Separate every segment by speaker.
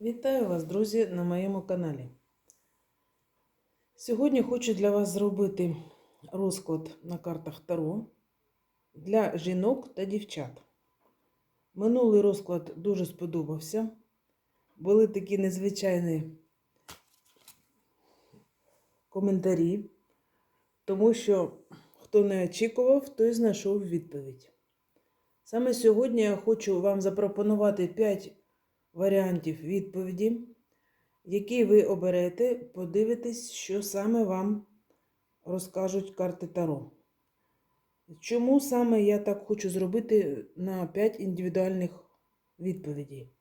Speaker 1: Вітаю вас, друзі, на моєму каналі. Сьогодні хочу для вас зробити розклад на картах Таро для жінок та дівчат. Минулий розклад дуже сподобався. Були такі незвичайні коментарі, тому що хто не очікував, той знайшов відповідь. Саме сьогодні я хочу вам запропонувати 5 варіантів відповіді, які ви оберете, подивитесь, що саме вам розкажуть карти Таро. Чому саме я так хочу зробити на 5 індивідуальних відповідей?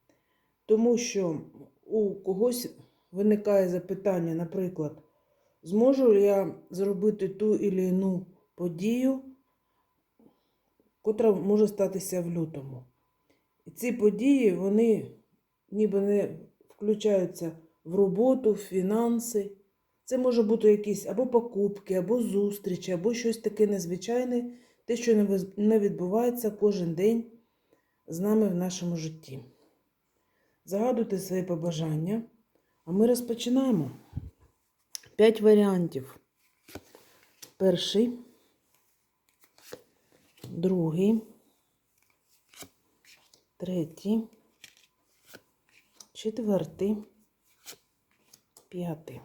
Speaker 1: Тому що у когось виникає запитання, наприклад, зможу я зробити ту или іну подію, котра може статися в лютому. І ці події, вони ніби не включаються в роботу, в фінанси. Це може бути якісь або покупки, або зустрічі, або щось таке незвичайне, те, що не відбувається кожен день з нами в нашому житті. Загадуйте свої побажання, а ми розпочинаємо. П'ять варіантів. Перший, другий, третій, четвертий, п'ятий.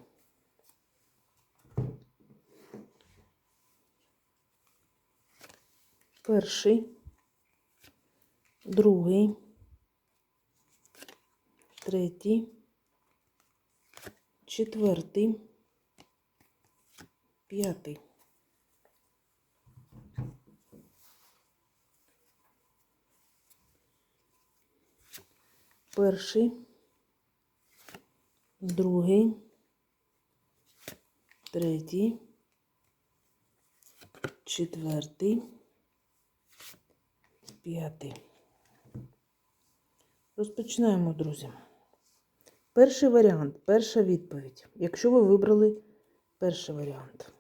Speaker 1: Перший, другий, третій, четвертий, п'ятий. Перший, другий, третій, четвертий, п'ятий. Розпочинаємо, друзі. Перший варіант, перша відповідь. Якщо ви вибрали перший варіант.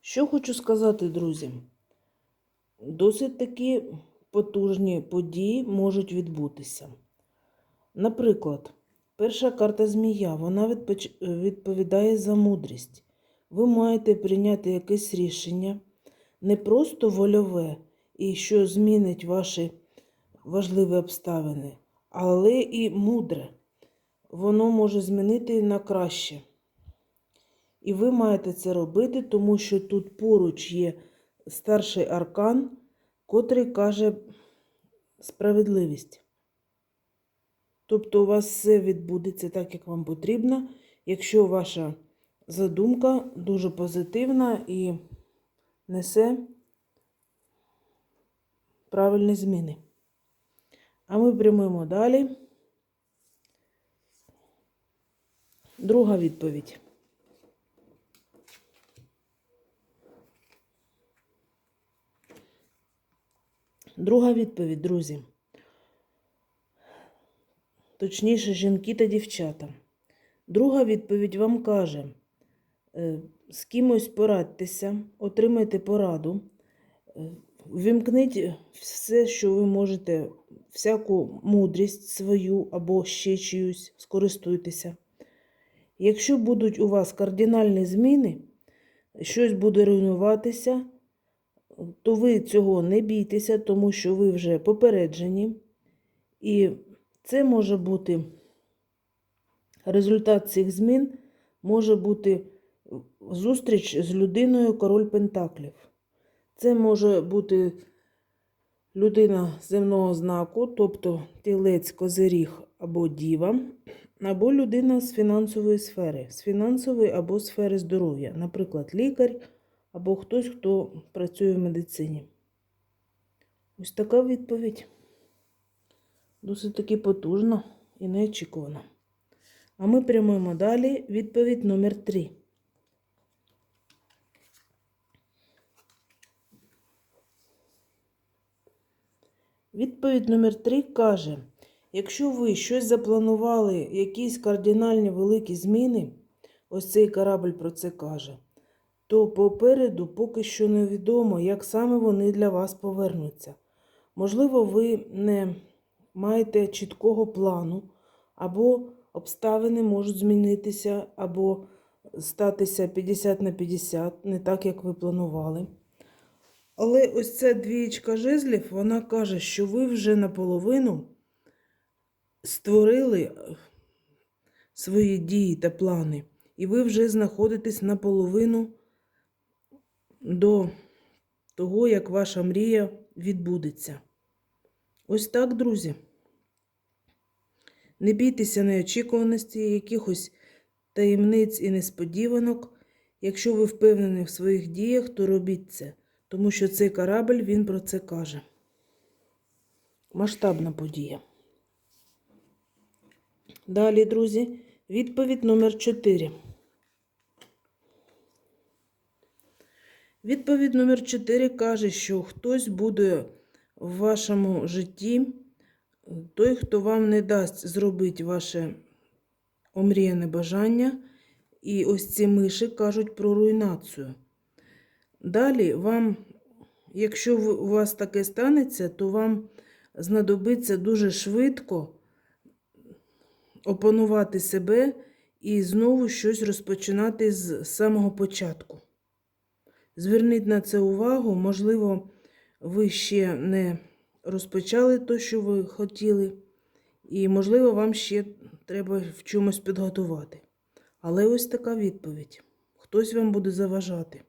Speaker 1: Що хочу сказати, друзі? Досить таки потужні події можуть відбутися. Наприклад, перша карта змія, вона відповідає за мудрість. Ви маєте прийняти якесь рішення, не просто вольове, і що змінить ваші важливі обставини, але і мудре. Воно може змінити на краще. І ви маєте це робити, тому що тут поруч є старший аркан, котрий каже справедливість. Тобто у вас все відбудеться так, як вам потрібно, якщо ваша задумка дуже позитивна і несе правильні зміни. А ми прямуємо далі. Друга відповідь. Друга відповідь, друзі. Точніше, жінки та дівчата. Друга відповідь вам каже: е, з кимось порадьтеся, отримайте пораду, е, вимкніть все, що ви можете, всяку мудрість свою або ще чиюсь, скористуйтеся. Якщо будуть у вас кардинальні зміни, щось буде руйнуватися, то ви цього не бійтеся, тому що ви вже попереджені. І це може бути результат цих змін може бути зустріч з людиною король Пентаклів. Це може бути людина земного знаку, тобто тілець, козиріг або діва, або людина з фінансової сфери, з фінансової або сфери здоров'я, наприклад, лікар або хтось, хто працює в медицині. Ось така відповідь. Досить таки потужна і неочікувана. А ми прямуємо далі. Відповідь номер 3. Відповідь номер 3 каже: якщо ви щось запланували, якісь кардинальні великі зміни, ось цей корабль про це каже, то попереду поки що невідомо, як саме вони для вас повернуться. Можливо, ви не маєте чіткого плану, або обставини можуть змінитися, або статися 50 на 50, не так, як ви планували. Але ось ця двієчка жезлів, вона каже, що ви вже наполовину створили е, свої дії та плани, і ви вже знаходитесь наполовину до того, як ваша мрія відбудеться. Ось так, друзі. Не бійтеся неочікуваності, якихось таємниць і несподіванок. Якщо ви впевнені в своїх діях, то робіть це, тому що цей корабль він про це каже. Масштабна подія. Далі, друзі, відповідь номер 4. Відповідь номер 4 каже, що хтось буде в вашому житті, той, хто вам не дасть зробити ваше омріяне бажання. І ось ці миші кажуть про руйнацію. Далі вам, якщо у вас таке станеться, то вам знадобиться дуже швидко опанувати себе і знову щось розпочинати з самого початку. Зверніть на це увагу, можливо, ви ще не розпочали те, що ви хотіли, і, можливо, вам ще треба в чомусь підготувати. Але ось така відповідь. Хтось вам буде заважати.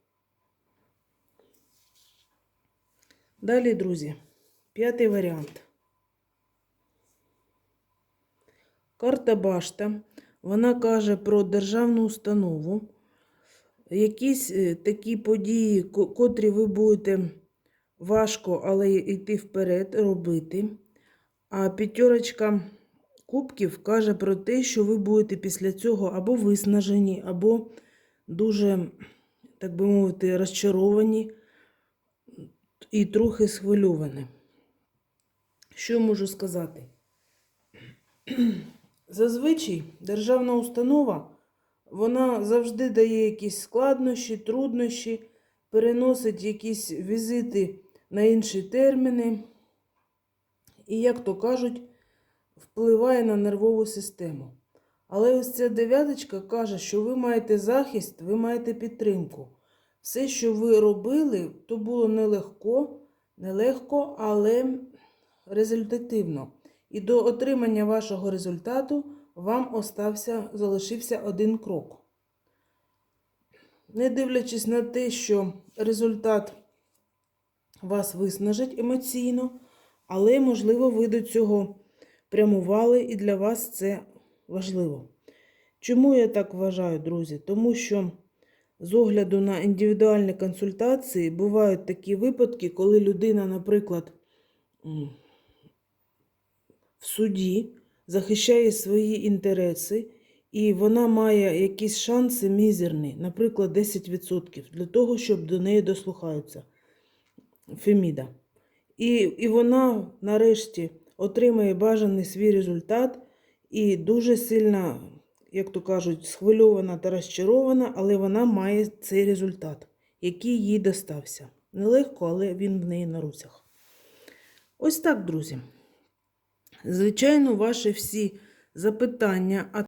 Speaker 1: Далі, друзі, п'ятий варіант. Карта Башта. Вона каже про державну установу. Якісь е, такі події, котрі ви будете важко, але йти вперед робити. А п'ятерочка кубків каже про те, що ви будете після цього або виснажені, або дуже, так би мовити, розчаровані і трохи схвильовані. Що я можу сказати? Зазвичай державна установа вона завжди дає якісь складнощі, труднощі, переносить якісь візити на інші терміни. І, як то кажуть, впливає на нервову систему. Але ось ця дев'яточка каже, що ви маєте захист, ви маєте підтримку. Все, що ви робили, то було нелегко, нелегко, але результативно. І до отримання вашого результату вам остався, залишився один крок. Не дивлячись на те, що результат вас виснажить емоційно, але, можливо, ви до цього прямували, і для вас це важливо. Чому я так вважаю, друзі? Тому що з огляду на індивідуальні консультації бувають такі випадки, коли людина, наприклад, в суді захищає свої інтереси, і вона має якісь шанси мізерні, наприклад, 10% для того, щоб до неї дослухаються. Феміда. І, і вона нарешті отримає бажаний свій результат і дуже сильно, як то кажуть, схвильована та розчарована, але вона має цей результат, який їй достався. Нелегко, але він в неї на руцях. Ось так, друзі. Звичайно, ваші всі запитання,